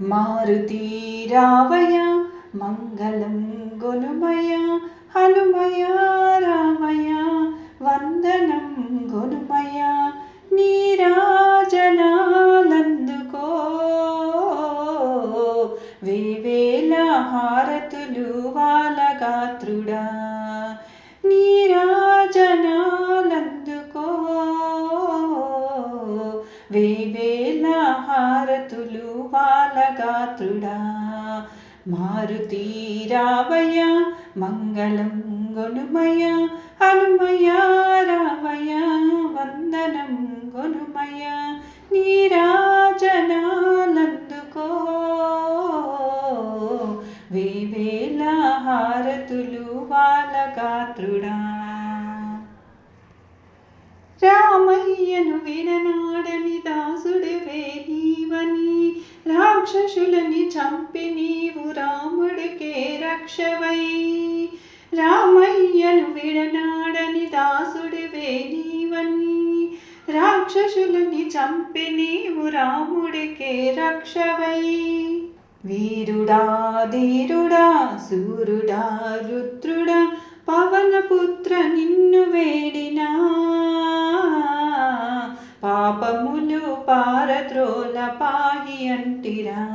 మారుతి రావయ మంగళం గొనుమయ హనుమయ రామయ వందనం గొనుమయ నీరాజనాలందుకో. వేవేల హారతులు వాలగాత్రుడా నీరాజనాలందుకో. వేవేల హారతులు వాలగాత్రుడా गात्रुडा मारुतीरावय मङ्गलं गुरुमया हनुमय रावया वन्दनं गुरुमया नीराचनाल రామయ్యను విడనాడని దాసుడివే నీవని. రాక్షసులని చంపి నీవు రాముడికే రక్షవై. రామయ్యను విడనాడని దాసుడివే నీవని. రాక్షసులని చంపి నీవు రాముడికే రక్షవై. వీరుడా ధీరుడా సూరుడా రుద్రుడా పవనపుత్ర నిన్ను పారద్రోల పాయి అంటిరా.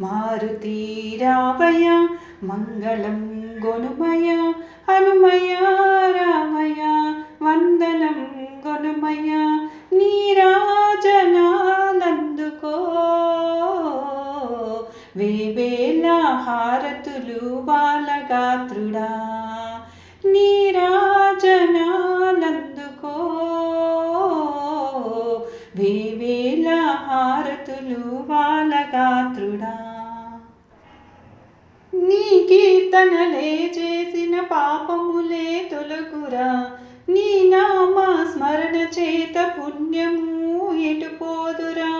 మారుతి రావయ మంగళం గొనుమయ హనుమయ రామయ వందనం గొనుమయ నీరాజనాలందుకో. వేవేల హారతులు బాలగాత్రుడా. భక్తులు బాలగాత్రుడా. నీ కీర్తనలే చేసిన పాపములే తొలగురా. నీ నామ స్మరణ చేత పుణ్యము ఎటుపోదురా.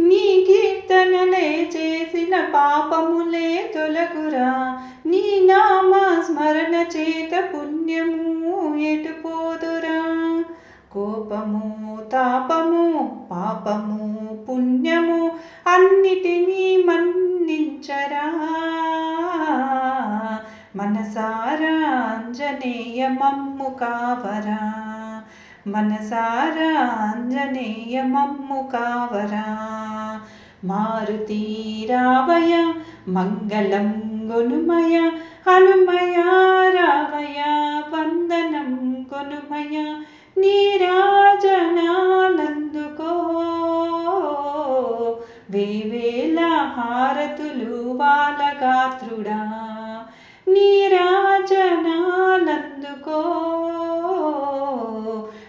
నీ కీర్తనలే చేసిన పాపములే తొలగురా. నీ నామ స్మరణ చేత పుణ్యము ఎటుపోదురా కోపము తాపము పాపము పుణ్యము అన్నిటినీ మన్నించరా. మనసారా అంజనేయ మమ్ము కావరా. మనసారా అంజనేయ మమ్ము కావరా. మారుతి రావయ మంగళం గొనుమయ హనుమయ రావయ వందనం గొనుమయ నీ నీరాజనాలందుకో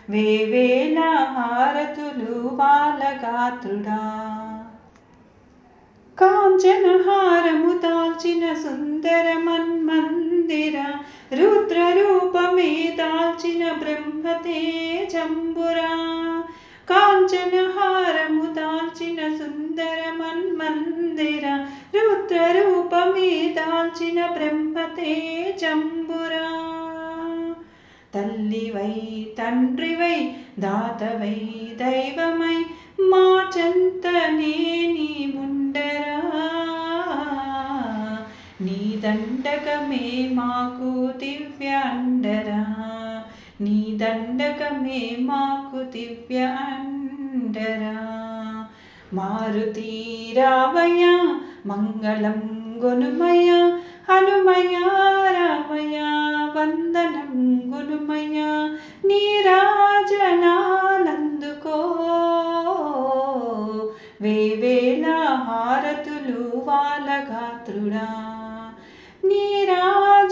వేవేల హారతులు బాలగాత్రుడా. కాంచన హారము దాల్చిన సుందర మన్మందిర. రుద్ర రూపమే దాల్చిన బ్రహ్మతే జంబురా కాంచనహారము దాల్చిన సుందర మన్మందిర. రూపమే దాల్చిన బ్రహ్మతే జంబురా తల్లివై తండ్రివై దాతవై దైవమై మా చెంతనే నీ ముండరా. నీ దండకమే మాకు దివ్య అండరా నీ దండకమే మాకు దివ్య అండరా మారుతి రావయ మంగళం గునుమయ హనుమయ రామయ వందనం గునుమయ నీరాజనాలందుకో. వేవేల హారతులు వాలగాత్రుడా నీరాజనాలందుకో.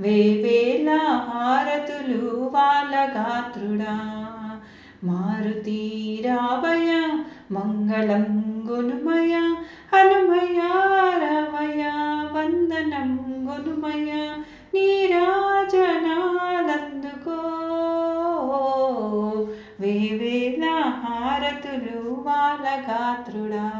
వేవేల హారతులు వాలగాత్రుడా. మారుతి రావయ మంగళం గునుమయ హనుమయ రామయ వందనం గునుమయ నీరాజనాలందుకో. వేవేల హారతులు వాళ్ళ గాత్రుడా